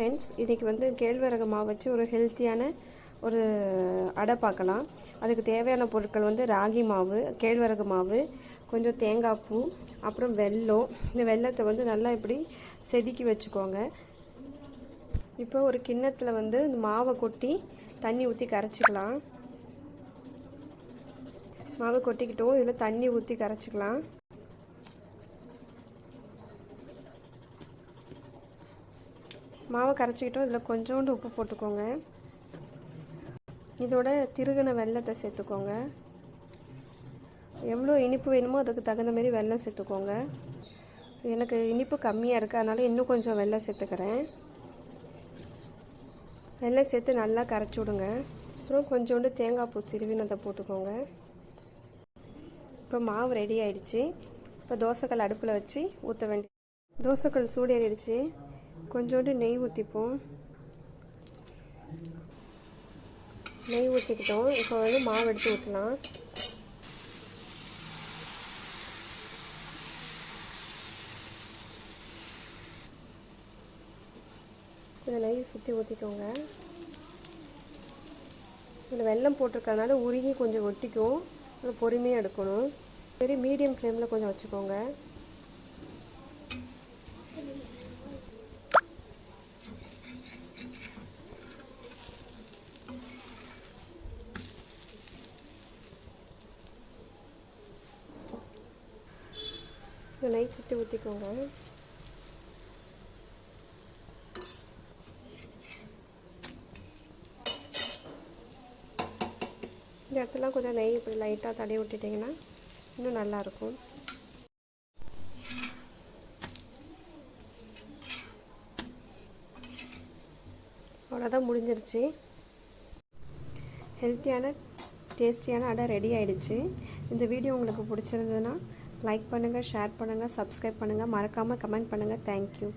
Friends இன்றைக்கி வந்து கேழ்வரகு மாவு வச்சு ஒரு ஹெல்த்தியான ஒரு அடை பார்க்கலாம். அதுக்கு தேவையான பொருட்கள் வந்து ராகி மாவு கேழ்வரகு மாவு கொஞ்சம் தேங்காய் பூ அப்புறம் வெல்லம். இந்த வெல்லத்தை வந்து நல்லா இப்படி செதுக்கி வச்சுக்கோங்க. இப்போ ஒரு கிண்ணத்தில் வந்து இந்த மாவை கொட்டி தண்ணி ஊற்றி கரைச்சிக்கலாம். மாவை கொட்டிக்கிட்டோம் இதில் தண்ணி ஊற்றி கரைச்சிக்கலாம். மாவை கரைச்சிக்கிட்டோம். இதில் கொஞ்சோண்டு உப்பு போட்டுக்கோங்க. இதோட திருகின வெள்ளத்தை சேர்த்துக்கோங்க. எவ்வளோ இனிப்பு வேணுமோ அதுக்கு தகுந்த மாதிரி வெல்லம் சேர்த்துக்கோங்க. எனக்கு இனிப்பு கம்மியாக இருக்குது அதனால் இன்னும் கொஞ்சம் வெள்ளம் சேர்த்துக்கிறேன். வெள்ளம் சேர்த்து நல்லா கரைச்சி விடுங்க. அப்புறம் கொஞ்சோண்டு தேங்காய் பூ திருவினதை போட்டுக்கோங்க. இப்போ மாவு ரெடி ஆயிடுச்சு. இப்போ தோசைக்கல் அடுப்பில் வச்சு ஊற்ற வேண்டிய தோசைக்கல் சூடேறிடுச்சு. கொஞ்சோண்டு நெய் ஊற்றிப்போம் நெய் ஊற்றிக்கிட்டோம் இப்போ வந்து மாவு எடுத்து ஊற்றலாம் கொஞ்சம் நெய் சுற்றி ஊற்றிக்கோங்க இதில் வெல்லம் போட்டிருக்கறனால உருகி கொஞ்சம் ஒட்டிக்கும். அது பொறுமையாக எடுக்கணும். சரி மீடியம் ஃப்ளேமில் கொஞ்சம் வச்சுக்கோங்க. இந்த நெய் சுற்றி ஊற்றிக்கோங்க இந்த இடத்துல கொஞ்சம் நெய் இப்படி லைட்டாக தடவி விட்டுட்டிங்கன்னா இன்னும் நல்லாயிருக்கும் அவ்வளோதான் முடிஞ்சிருச்சு. ஹெல்த்தியான டேஸ்டியான அடை ரெடி ஆகிடுச்சு இந்த வீடியோ உங்களுக்கு பிடிச்சிருந்ததுன்னா லைக் பண்ணுங்கள் ஷேர் பண்ணுங்கள் சப்ஸ்கிரைப் பண்ணுங்கள் மறக்காமல் கமெண்ட் பண்ணுங்கள் தேங்க்யூ